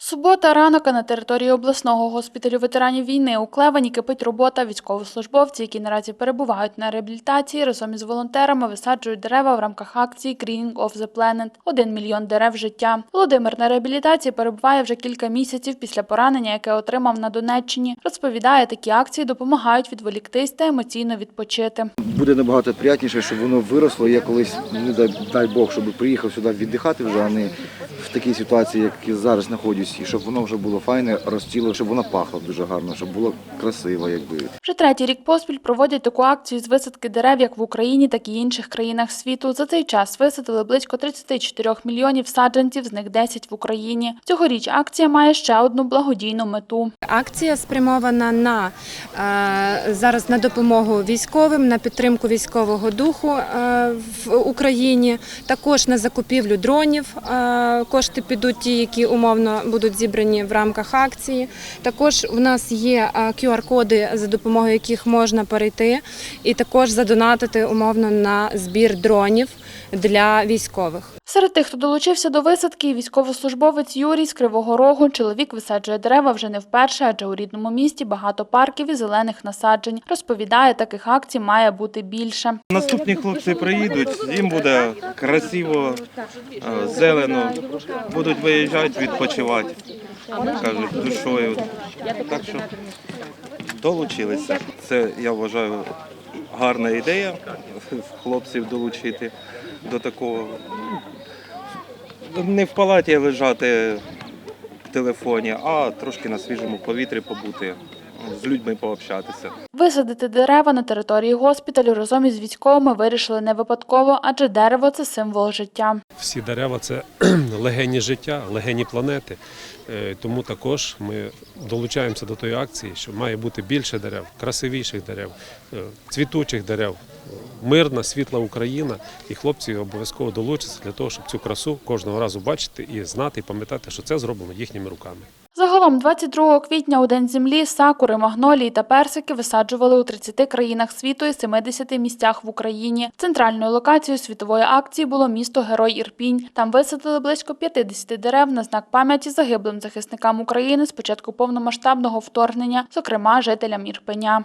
Субота ранок на території обласного госпіталю ветеранів війни у Клевані кипить робота. Військовослужбовці, які наразі перебувають на реабілітації, разом із волонтерами висаджують дерева в рамках акції Greening of the Planet – один мільйон дерев життя. Володимир на реабілітації перебуває вже кілька місяців після поранення, яке отримав на Донеччині. Розповідає, такі акції допомагають відволіктись та емоційно відпочити. Буде набагато приятніше, щоб воно виросло. Я колись, ну дай, дай Бог, щоб приїхав сюди віддихати вже, а не в такій ситуації, як зараз знаходжусь, і щоб воно вже було файне, розціло, щоб воно пахло дуже гарно, щоб було красиво, якби. Вже третій рік поспіль проводять таку акцію з висадки дерев як в Україні, так і інших країнах світу. За цей час висадили близько 34 мільйонів саджанців, з них 10 в Україні. Цьогоріч акція має ще одну благодійну мету. Акція спрямована на е, зараз на допомогу військовим, на підтримку військового духу е, в Україні, також на закупівлю дронів. Е, Кошти підуть ті, які умовно будуть зібрані в рамках акції. Також у нас є е, QR-коди, за допомогою яких можна перейти, і також задонатити умовно на збір дронів для військових. Серед тих, хто долучився до висадки, військовослужбовець Юрій з Кривого Рогу. Чоловік висаджує дерева вже не вперше, адже у рідному місті багато парків і зелених насаджень. Розповідає, таких акцій має бути більше. Наступні хлопці приїдуть, їм буде красиво, е, зелено, будуть виїжджати, відпочивати, кажуть, душою. Так що долучилися. Це, я вважаю, гарна ідея хлопців долучити до такого. Не в палаті лежати в телефоні, а трошки на свіжому повітрі побути, з людьми пообщатися. Висадити дерева на території госпіталю разом із військовими вирішили не випадково, адже дерево це символ життя. Всі дерева це легені життя, легені планети. Е, Тому також ми долучаємося до тої акції, що має бути більше дерев, красивіших дерев, е, цвітучих дерев, мирна, світла Україна. І хлопці обов'язково долучаться для того, щоб цю красу кожного разу бачити і знати, і пам'ятати, що це зроблено їхніми руками. Загалом 22 квітня у День землі сакури, магнолії та персики висаджували у 30 країнах світу і 70 місцях в Україні. Центральною локацією світової акції було місто Герой Ірпінь. Там висадили близько 50 дерев на знак пам'яті загиблим захисникам України з початку повномасштабного вторгнення, зокрема жителям Ірпеня.